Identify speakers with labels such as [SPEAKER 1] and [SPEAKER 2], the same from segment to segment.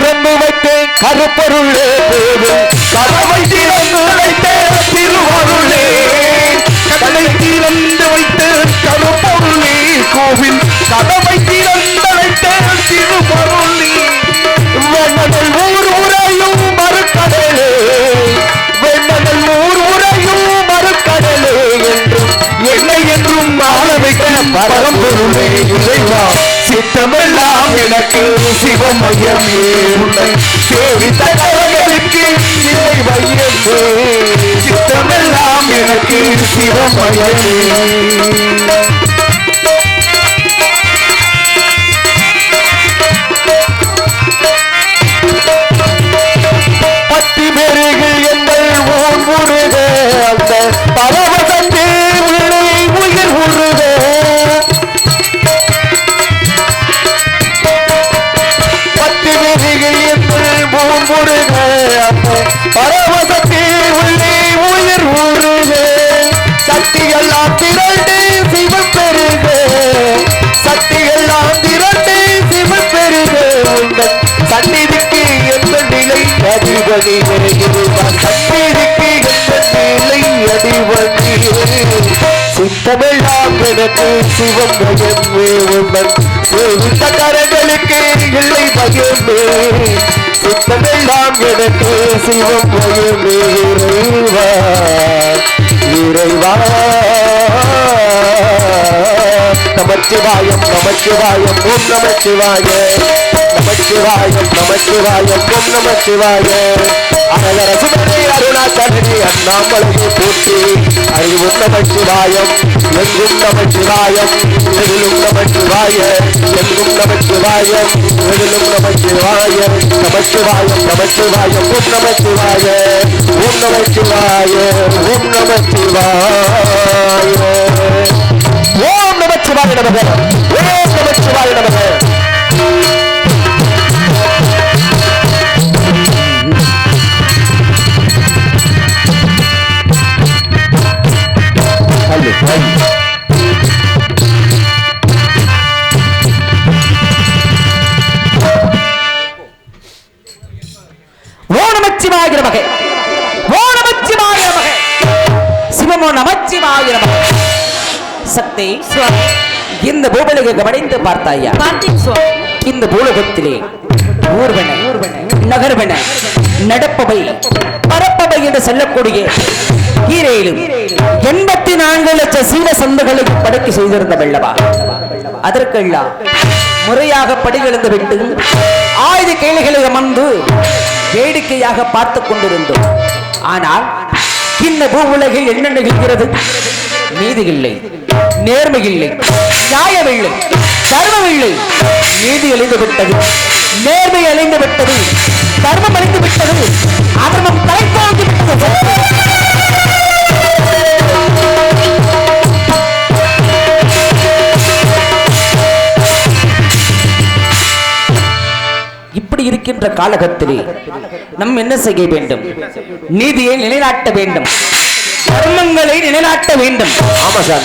[SPEAKER 1] திறந்து வைத்தேன் கருப்பொருளே போதும் கதவை திறந்து வைத்தேன் திருவருளே. கடலை திறந்து வைத்தேன் கருப்பொருளே கோவில். கதவை திறந்து வைத்தேன் திருவருளே. வெண்ணதல் ஊர் உரையும் மறுக்கடலே. வெண்ணதல் ஊர் உரையும் மறுக்கடலே என்றும் என்னை என்றும் ஆள வைக்க பரம்பொருளே இறைவா. சித்தமே எனக்கு சிவமயமே உன்னை சேவித்த கரங்களுக்கு இறை வையமே சித்தமெல்லாம் எனக்கு சிவமயமே முருக அந்த பரவசத்தே உள்ளே உயிர் உருக சக்தியெல்லாம் திரண்டு சிவம் பெருக. சக்தியெல்லாம் திரண்டு சிவம் பெருக. உங்கள் சந்நிதிக்கு எந்த நிலை அதிபதி இருப்பான் சந்நிதிக்கு எந்த நிலை அதிபதி சித்தமிழா எனக்கு சிவம் பயமே உங்கள் சேவித்த கரங்களுக்கு இல்லை பயமே. சுத்தமெல்லாம் எனக்கு சிவம் பயமே இறைவா. இறைவா. நமச்சிவாயம் நமச்சிவாயம் ஓம் நமச்சிவாய நமச்சிவாயம் நமச்சிவாயம் ஓம் நமச்சிவாய அழகர சுடரே அண்ணாமலையை போற்றி அறிவும் நமச்சிவாயம் எங்கும் நமச்சிவாயம் எதிலும் நமச்சிவாய எங்கும் நமச்சிவாயம் எதிலும் நமச்சிவாய நமச்சிவாயம் நமச்சிவாயம் ஓம் நமச்சிவாய ஓம் நமச்சிவாய ஓம் நமச்சிவாய ஓம் நமச்சிவாய நமச்சிவாய நமகே
[SPEAKER 2] ஓ நமச்சிவாய நமகே சிவமோ நமச்சிவாய நமகே சக்தி இந்த பூபலிக கவனித்து பார்த்தாயா?
[SPEAKER 3] பார்த்தேன் சுவாமி.
[SPEAKER 2] இந்த பூலகத்திலே ஊர்வன நகர்வன நடப்பவை பரப்பவை என்று சொல்லக்கூடிய ஈரேழும் எண்பத்தி நான்கு லட்சம் சீன சந்துகளை படுக்கை செய்திருந்த வெள்ளவா? அதற்கெல்லாம் முறையாக படிகளந்து விட்டு ஆயுத கேள்விகளை அமர்ந்து வேடிக்கையாக பார்த்து கொண்டிருந்தோம். ஆனால் இந்த பூ உலகில் என்ன நிகழ்கிறது நீதி இல்லை நேர்மை இல்லை நியாயம் இல்லை இல்லை நீதி அழிந்து விட்டது நேர்மை அழிந்து விட்டது. காலகத்திலே நம் என்ன செய்ய வேண்டும்? நீதியை நிலைநாட்ட வேண்டும். தர்மங்களை நிலைநாட்ட வேண்டும்.
[SPEAKER 1] ஆமா சார்.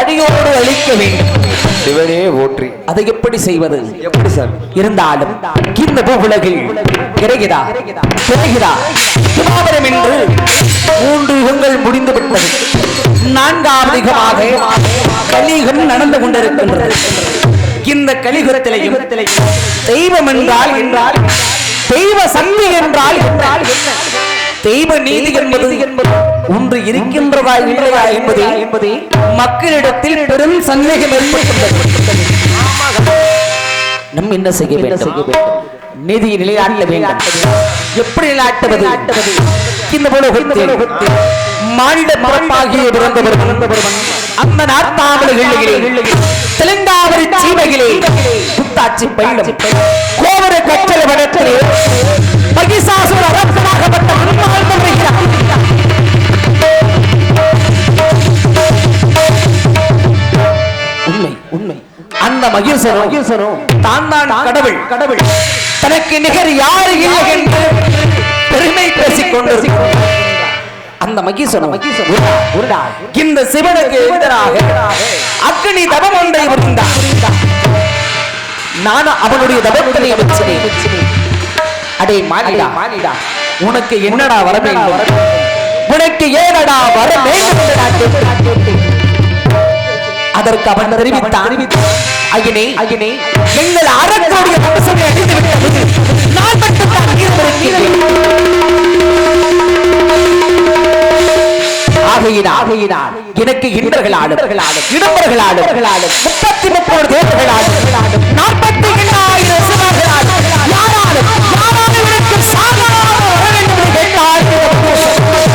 [SPEAKER 2] அடியோடு அழிக்க வேண்டும்.
[SPEAKER 1] சிவனே ஓற்றி.
[SPEAKER 2] அதை எப்படி செய்வது?
[SPEAKER 1] எப்படி சார்?
[SPEAKER 2] இருந்தாலும் இந்த பூவுலகில் கிடைகிறா கிடைகிறா சுமாபரம் என்று மூன்று யுகங்கள் முடிந்து விட்டது. நான்காவது யுகமாக கலியுகம் நடந்து கொண்டிருக்கின்றது. இந்த கலியுகத்திலையும் தெய்வம் என்றால் என்றால் தெய்வ சக்தி என்றால் என்றால் தெய்வ நீதி என்பது ஒன்று இருக்கின்றதா இல்லையா என்பது என்பது மக்களிடத்தில் பெரும் சந்தேகம் ஏற்பட்டுள்ளது. நம் என்ன செய்ய வேண்டும்? நிதியை நிலைநாட்ட வேண்டும். எப்படி நிலைநாட்டுவது? இந்த உலகத்தில் மானிட அந்த தெலுங்காவரி சீமையிலே. புத்தாச்சி பயிலும். கோவர கச்சல அரசனாகப்பட்ட பெருமாள் தோன்றுகிறார் உண்மை உண்மை. அந்த மகேசனும் மகேசனும் தான் தான் கடவுள். கடவுள். தனக்கு நிகர் யாரு இல்லை என்று பெருமை பேசிக் கொண்டிருக்கிறார். அந்த மகேசனும் இந்த சிவனுக்கு எதிராக அக்னி தவம் ஒன்றை புரிந்தார் நான் அவனுடைய தவத்தினை வச்சினேன் அடே மானிடா. மானிடா. உனக்கு என்னடா வர வேண்டும்? உனக்கு ஏனடா வர வேண்டும். அதற்கு அவன் தெரிவித்தான். அகினே அகினே. எங்கள் வம்சமே அழிந்து விட்டது நான் மட்டும் ஆகையினால் எனக்கு இன்பர்களாலும் இடம்பர்களாலும் முப்பத்தி முப்பது தேவர்களாலும் நாற்பத்தி எண்ணாயிரம் சிவர்களாலும் யாராலும் யாராலும் எனக்கு சாகாமல் வர வேண்டும் என்று கேட்டார்.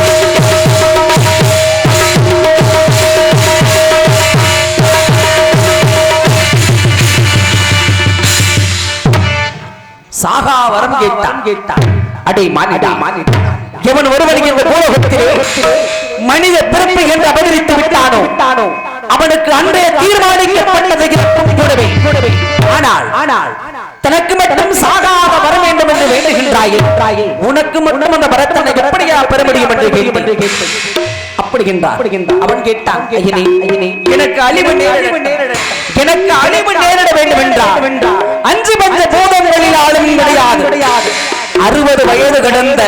[SPEAKER 2] சாகா வரம் கேட்டான். கேட்டான். அடே மானிடா. மானிடா. எவன் ஒருவனுக்கு இந்த பூலோகத்திலே மனித பிறப்பு என்று அவதரித்து விட்டானோ? அவனுக்கு அன்றைய தீர்மானிக்கப்பட்டது கூடவே ஆனால் ஆனால் தனக்கு மட்டும் சாகாத வர வேண்டும் என்று வேண்டுகின்றாயே. உனக்கு மட்டும் அந்த வரத்தனை எப்படியா பெற முடியும் என்று கேள்வி அப்படிகின்றார். அவன் கேட்டான் எனக்கு அழிவு எனக்கு அழிவு நேரிட வேண்டும் என்றார் அஞ்சு பஞ்ச பூதங்களில் ஆளும் கிடையாது. அறுபது வயது கடந்த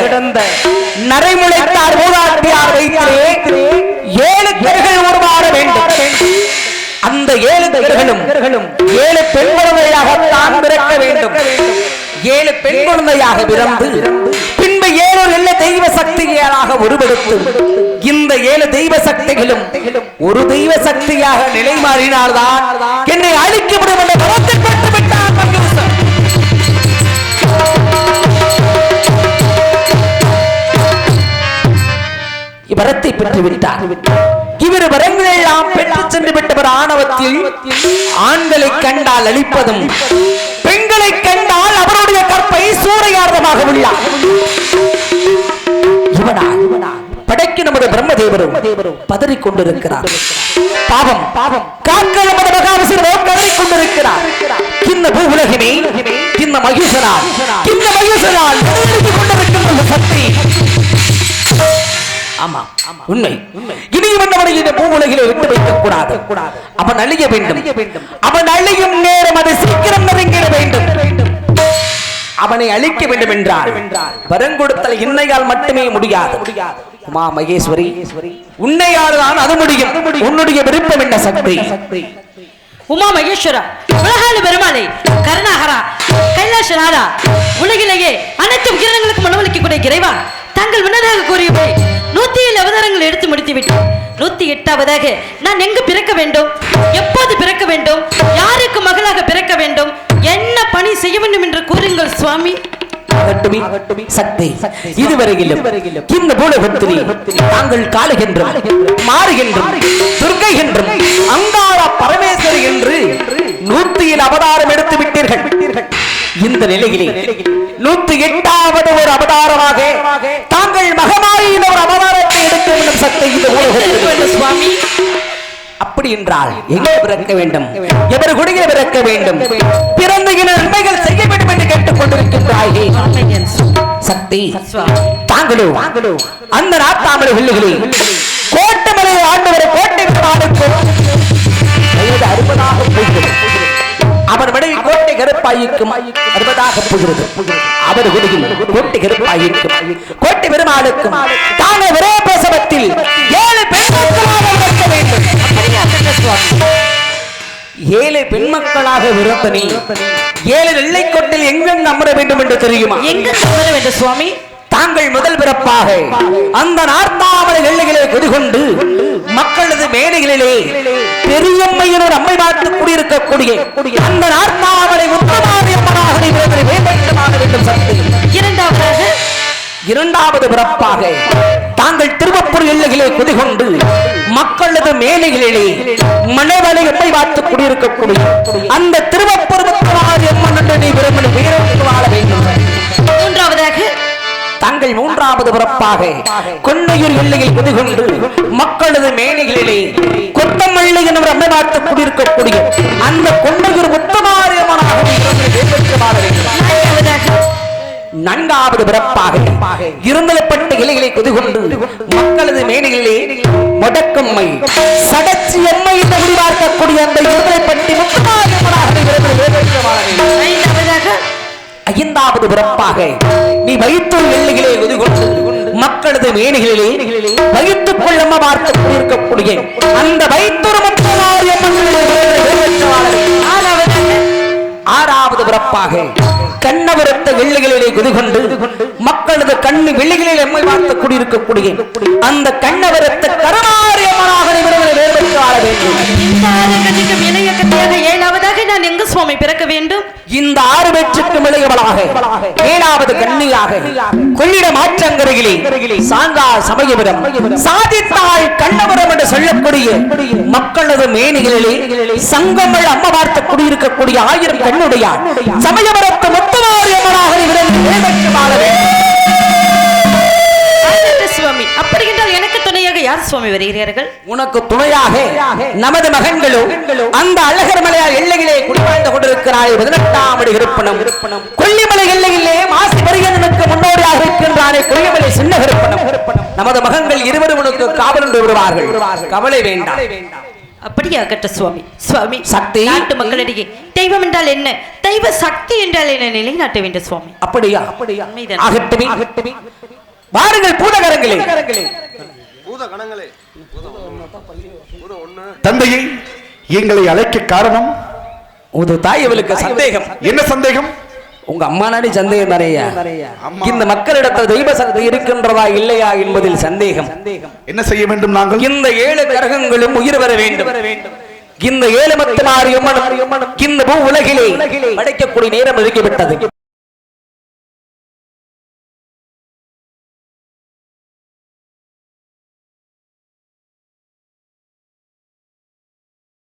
[SPEAKER 2] நரைமுளைத்தார் மூதாட்டியார் வைத்தே ஏழு பேர்கள் உருவாட வேண்டும். அந்த ஏழு பேர்களும் ஏழு பெண் குழந்தையாக தான் பிறக்க வேண்டும். ஏழு பெண் குழந்தையாக பிறந்து பின்பு ஏழு நல்ல தெய்வ சக்திகளாக உருவெடுக்கும் இந்த ஏழு தெய்வ சக்திகளும் ஒரு தெய்வ சக்தியாக நிலை மாறினால்தான் என்னை அழிக்கப்படும் வரத்தை பெற்று விட்டார் இவர் வரங்கள் எல்லாம் பெற்று சென்று விட்டவர் ஆணவத்தில் ஆண்களை கண்டால் அழிப்பதும் பெண்களை கண்டால் அவருடைய கற்பை சூறையார்த்தமாக உள்ளார். இவனா படைக்கு நமது பிரம்மதேவரும் பதறிக் கொண்டிருக்கிறார். பாவம் பாவம் காக்கள் நமது மகாவிசிறோ கதறிக் கொண்டிருக்கிறார். இந்த பூ உலகமே இந்த மகிஷனால் இந்த மகிஷனால் கொண்டிருக்கின்ற சக்தி ஆமா உண்மை. இனி அவனை இந்த பூவுலகிலே விட்டு வைக்கக் கூடாது அவன் அழிய வேண்டும். அவன் அழியும் நேரம் அதை சீக்கிரம் நெருங்கிட வேண்டும். அவனை அழிக்க வேண்டும் என்றால் வரங்கொடுத்தல் இன்னையால் மட்டுமே முடியாது. உமா மகேஸ்வரி உன்னையால் தான் அது முடியும். உன்னுடைய விருப்பம் என்ன சக்தி?
[SPEAKER 3] உமா மகேஸ்வரா உலகால பெருமாளே கருணாகரா கைலாசநாதா உலகிலேயே அனைத்து உயிரினங்களுக்கும் உணவளிக்கக்கூடிய இறைவா தாங்கள் முன்னதாக கூறியபடி நூத்தி ஏழு அவதாரங்கள் எடுத்து முடித்து விட்டோம் நூத்தி எட்டாவதாக நான் எங்கு பிறக்க வேண்டும்? எப்போது பிறக்க வேண்டும்? யாருக்கு மகளாக பிறக்க வேண்டும்? என்ன பணி செய்ய வேண்டும் என்று கூறுங்கள் சுவாமி.
[SPEAKER 2] சக்தி. இதுவரையிலும் இந்த பூலகத்திலே தாங்கள் காலுகின்றும் மாறுகின்றும் துர்கை என்றும் அங்காள பரமேஸ்வரி என்று நூத்தி ஏழு அவதாரம் எடுத்து விட்டீர்கள். இந்த நிலையிலே நூத்தி எட்டாவது ஒரு அவதாரமாக தாங்கள் மகமாயின் ஒரு அவதாரத்தை எடுக்க வேண்டும் சக்தி இந்த பூலகத்திலே
[SPEAKER 3] சுவாமி.
[SPEAKER 2] அப்படி என்றால் எங்கே பிறக்க வேண்டும்? எவர் குடியே பிறக்க வேண்டும்? பிறந்த இன நன்மைகள் செய்ய வேண்டும் என்று கேட்டுக் கொண்டிருக்கின்றாயே சக்தி தாங்களோ அந்த நாட்டாமலை வில்லுகளே கோட்டமலை ஆண்டவர் கோட்டை நாடுக்கு அறுபதாக போகிறது. அவர் விடை கோட்டை கருப்பாயிருக்கும் அறுபதாக போகிறது. அவர் குடியில் கோட்டை கருப்பாயிருக்கும் கோட்டை பெருமாளுக்கும் தாங்கள் ஒரே பிரசவத்தில் ஏழு ஏழு பெண் மக்களாக பிறந்த நீ. ஏழு நெல்லைக்கோட்டில் எங்கெங்கு அமர வேண்டும் என்று தெரியுமா?
[SPEAKER 3] எங்க வேண்டும் சுவாமி?
[SPEAKER 2] தாங்கள் முதல் பிறப்பாக அந்த நார்த்தாமலை எல்லைகளை கொண்டு மக்களது மேடைகளிலே பெரியம்மையின் ஒரு அம்மை பார்த்து குடியிருக்கக்கூடிய அந்த நார்த்தாமலை உத்தமாரியம்மனாக நீ பிறந்ததை மேம்படுத்தமாக வேண்டும் சக்தி.
[SPEAKER 3] இரண்டாவதாக
[SPEAKER 2] இரண்டாவது பிறப்பாக தாங்கள் திருவப்பூர் எல்லைகளை குதிகொண்டு மக்களது மேலைகளிலே மனைவலை எம்மை பார்த்து குடியிருக்கக்கூடிய அந்த திருவப்பூர் நீ விரும்பின உயிரோடு வாழ வேண்டும்.
[SPEAKER 3] மூன்றாவதாக
[SPEAKER 2] தங்கள் மூன்றாவது பிறப்பாக கொன்னையூர் எல்லையில் குதிகொண்டு மக்களது மேனைகளிலே கொத்தமல்லி என்ற அம்மை பார்த்து குடியிருக்கக்கூடிய அந்த கொன்னையூர்
[SPEAKER 3] நான்காவதாக
[SPEAKER 2] நான்காவது பிறப்பாக இருந்தலப்பட்ட இலைகளை கொதுகொண்டு மக்களது மேனைகளிலே முடக்கம்மை சடச்சி எம்மை என்று முடிவார்க்கக்கூடிய அந்த இருந்தலைப்பட்டி ஐந்தாவது பிறப்பாக நீ வயிற்று எல்லைகளே கொண்டு மக்களது மேனிகளிலே வகித்துக் கொள்ளம பார்த்து கொண்டிருக்கக்கூடிய அந்த வயிற்றுரு முப்பதாறு ஆறாவது பிறப்பாக கண்ணபுரத்த வெள்ளிகளிலே குதிகொண்டு மக்களது கண்ணு வெள்ளிகளில் எம்மை பார்த்து குடியிருக்கக்கூடிய அந்த கண்ணபுரத்த கருணாரியம்மனாக நிமிடங்களை வேறுபட்டு ஆள வேண்டும்.
[SPEAKER 3] ஏழாவதாக நான் எங்கு சுவாமி பிறக்க வேண்டும்?
[SPEAKER 2] இந்த ஆறு பேச்சுக்கும் மிளையவளாக ஏழாவது கண்ணியாக கொள்ளிட மாற்றங்கரையிலே சாங்கா சமயபுரம் சாதித்தாய் கண்ணபுரம் என்று சொல்லக்கூடிய மக்களது மேனிகளிலே சங்கங்கள் அம்மா பார்த்து குடியிருக்கக்கூடிய ஆயிரம் கண்ணுடையார் சமயபுரத்து முத்தமாரியம்மனாக இவர்கள்
[SPEAKER 3] யார் சுவாமி வருகிறார்கள்?
[SPEAKER 2] உனக்கு துணையாக நமது மகன்களும் அந்த அழகர் மலையார் எல்லையிலே குடிவாழ்ந்து கொண்டிருக்கிறாய் பதினெட்டாம் அடி இருப்பனம் கொல்லிமலை எல்லையிலே மாசி பரியனுக்கு முன்னோடியாக இருக்கின்றானே கொல்லிமலை சின்ன விருப்பனம் நமது மகன்கள் இருவரும் உனக்கு காவல் என்று விடுவார்கள். கவலை வேண்டாம்.
[SPEAKER 3] அப்படியாகட்ட சுவாமி? சுவாமி
[SPEAKER 2] சக்தி.
[SPEAKER 3] நாட்டு மக்களிடையே. தெய்வம் என்றால் என்ன? தெய்வ சக்தி என்றால் என்ன? நிலைநாட்ட வேண்டும் சுவாமி.
[SPEAKER 2] அப்படியா? அப்படியா? ஆகட்டுமே. வாருங்கள் பூதகரங்களே
[SPEAKER 4] பூத கணங்களே.
[SPEAKER 5] தந்தையை எங்களை அழைக்க காரணம்
[SPEAKER 2] உது தாய் இவளுக்கு சந்தேகம்.
[SPEAKER 5] என்ன சந்தேகம்?
[SPEAKER 2] உங்க அம்மா நாடி சந்தேகம் நிறைய
[SPEAKER 5] அம்மா.
[SPEAKER 2] இந்த மக்களிடத்தில் தெய்வ சக்தி இருக்கின்றதா இல்லையா என்பதில் சந்தேகம்.
[SPEAKER 5] என்ன செய்ய வேண்டும் நாங்கள்?
[SPEAKER 2] இந்த ஏழு கிரகங்களும் உயிர் வர வேண்டும். இந்த ஏழு மத்து மாறியம்மனும் இந்த பூ உலகிலே படைக்கக்கூடிய நேரம் நெருங்கிவிட்டது